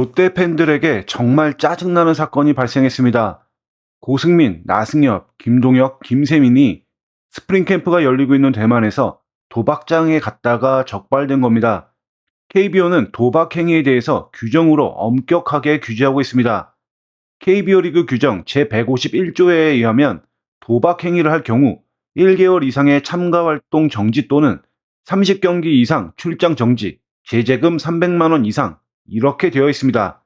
롯데 팬들에게 정말 짜증나는 사건이 발생했습니다. 고승민, 나승엽, 김동혁, 김세민이 스프링 캠프가 열리고 있는 대만에서 도박장에 갔다가 적발된 겁니다. KBO는 도박 행위에 대해서 규정으로 엄격하게 규제하고 있습니다. KBO 리그 규정 제151조에 의하면 도박 행위를 할 경우 1개월 이상의 참가 활동 정지 또는 30경기 이상 출장 정지, 제재금 300만원 이상 이렇게 되어 있습니다.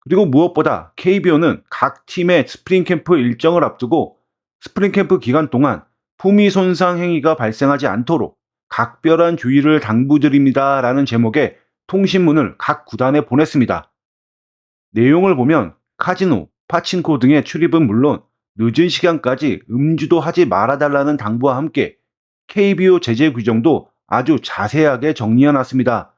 그리고 무엇보다 KBO는 각 팀의 스프링 캠프 일정을 앞두고 스프링 캠프 기간 동안 품위 손상 행위가 발생하지 않도록 각별한 주의를 당부드립니다. 라는 제목의 통신문을 각 구단에 보냈습니다. 내용을 보면 카지노, 파친코 등의 출입은 물론 늦은 시간까지 음주도 하지 말아달라는 당부와 함께 KBO 제재 규정도 아주 자세하게 정리해 놨습니다.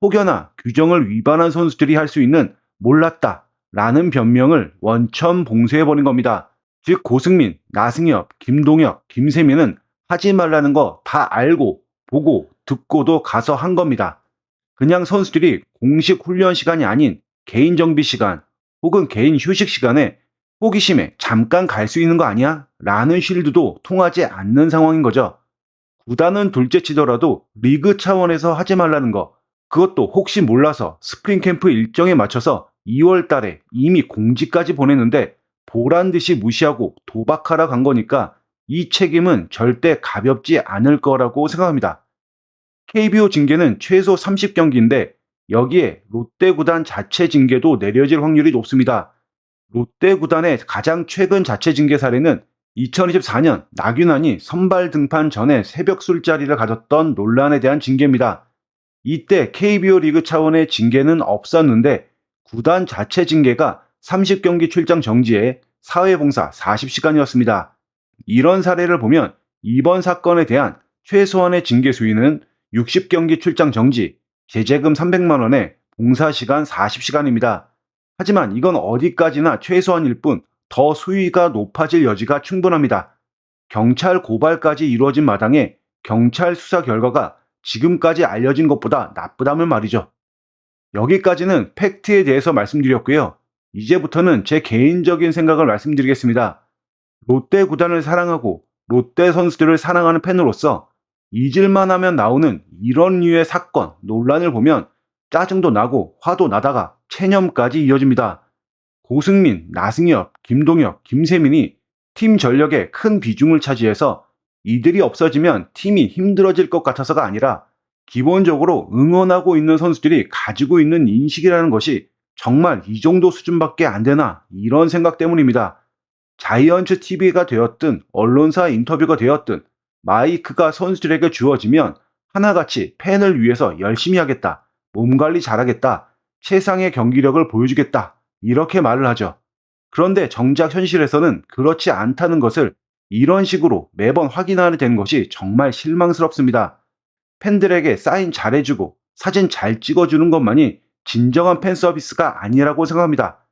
혹여나 규정을 위반한 선수들이 할 수 있는 몰랐다 라는 변명을 원천 봉쇄해버린 겁니다. 즉 고승민, 나승엽, 김동혁, 김세민은 하지 말라는 거 다 알고 보고 듣고도 가서 한 겁니다. 그냥 선수들이 공식 훈련 시간이 아닌 개인 정비 시간 혹은 개인 휴식 시간에 호기심에 잠깐 갈 수 있는 거 아니야? 라는 쉴드도 통하지 않는 상황인 거죠. 구단은 둘째 치더라도 리그 차원에서 하지 말라는 거 그것도 혹시 몰라서 스프링 캠프 일정에 맞춰서 2월 달에 이미 공지까지 보냈는데 보란 듯이 무시하고 도박하러 간 거니까 이 책임은 절대 가볍지 않을 거라고 생각합니다. KBO 징계는 최소 30경기인데 여기에 롯데 구단 자체 징계도 내려질 확률이 높습니다. 롯데 구단의 가장 최근 자체 징계 사례는 2024년 나균환이 선발 등판 전에 새벽 술자리를 가졌던 논란에 대한 징계입니다. 이때 KBO 리그 차원의 징계는 없었는데 구단 자체 징계가 30경기 출장 정지에 사회봉사 40시간이었습니다. 이런 사례를 보면 이번 사건에 대한 최소한의 징계 수위는 60경기 출장 정지, 제재금 300만원에 봉사시간 40시간입니다. 하지만 이건 어디까지나 최소한일 뿐 더 수위가 높아질 여지가 충분합니다. 경찰 고발까지 이루어진 마당에 경찰 수사 결과가 지금까지 알려진 것보다 나쁘다면 말이죠. 여기까지는 팩트에 대해서 말씀드렸고요. 이제부터는 제 개인적인 생각을 말씀드리겠습니다. 롯데 구단을 사랑하고 롯데 선수들을 사랑하는 팬으로서 잊을만 하면 나오는 이런 류의 사건, 논란을 보면 짜증도 나고 화도 나다가 체념까지 이어집니다. 고승민, 나승엽, 김동혁, 김세민이 팀 전력에 큰 비중을 차지해서 이들이 없어지면 팀이 힘들어질 것 같아서가 아니라 기본적으로 응원하고 있는 선수들이 가지고 있는 인식이라는 것이 정말 이 정도 수준밖에 안 되나 이런 생각 때문입니다. 자이언츠 TV가 되었든 언론사 인터뷰가 되었든 마이크가 선수들에게 주어지면 하나같이 팬을 위해서 열심히 하겠다, 몸 관리 잘하겠다, 최상의 경기력을 보여주겠다 이렇게 말을 하죠. 그런데 정작 현실에서는 그렇지 않다는 것을 이런 식으로 매번 확인하게 된 것이 정말 실망스럽습니다. 팬들에게 사인 잘해주고 사진 잘 찍어주는 것만이 진정한 팬 서비스가 아니라고 생각합니다.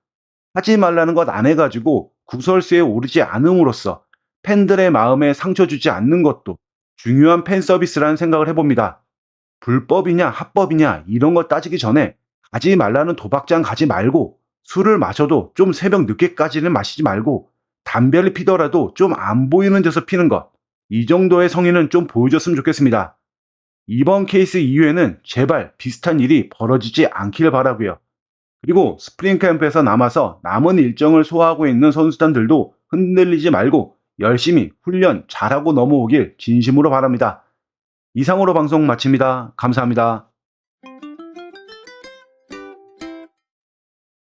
하지 말라는 것 안 해가지고 구설수에 오르지 않음으로써 팬들의 마음에 상처 주지 않는 것도 중요한 팬 서비스라는 생각을 해봅니다. 불법이냐 합법이냐 이런 거 따지기 전에 가지 말라는 도박장 가지 말고 술을 마셔도 좀 새벽 늦게까지는 마시지 말고 담배를 피더라도 좀 안 보이는 데서 피는 것. 이 정도의 성의는 좀 보여줬으면 좋겠습니다. 이번 케이스 이후에는 제발 비슷한 일이 벌어지지 않길 바라고요. 그리고 스프링 캠프에서 남아서 남은 일정을 소화하고 있는 선수단들도 흔들리지 말고 열심히 훈련 잘하고 넘어오길 진심으로 바랍니다. 이상으로 방송 마칩니다. 감사합니다.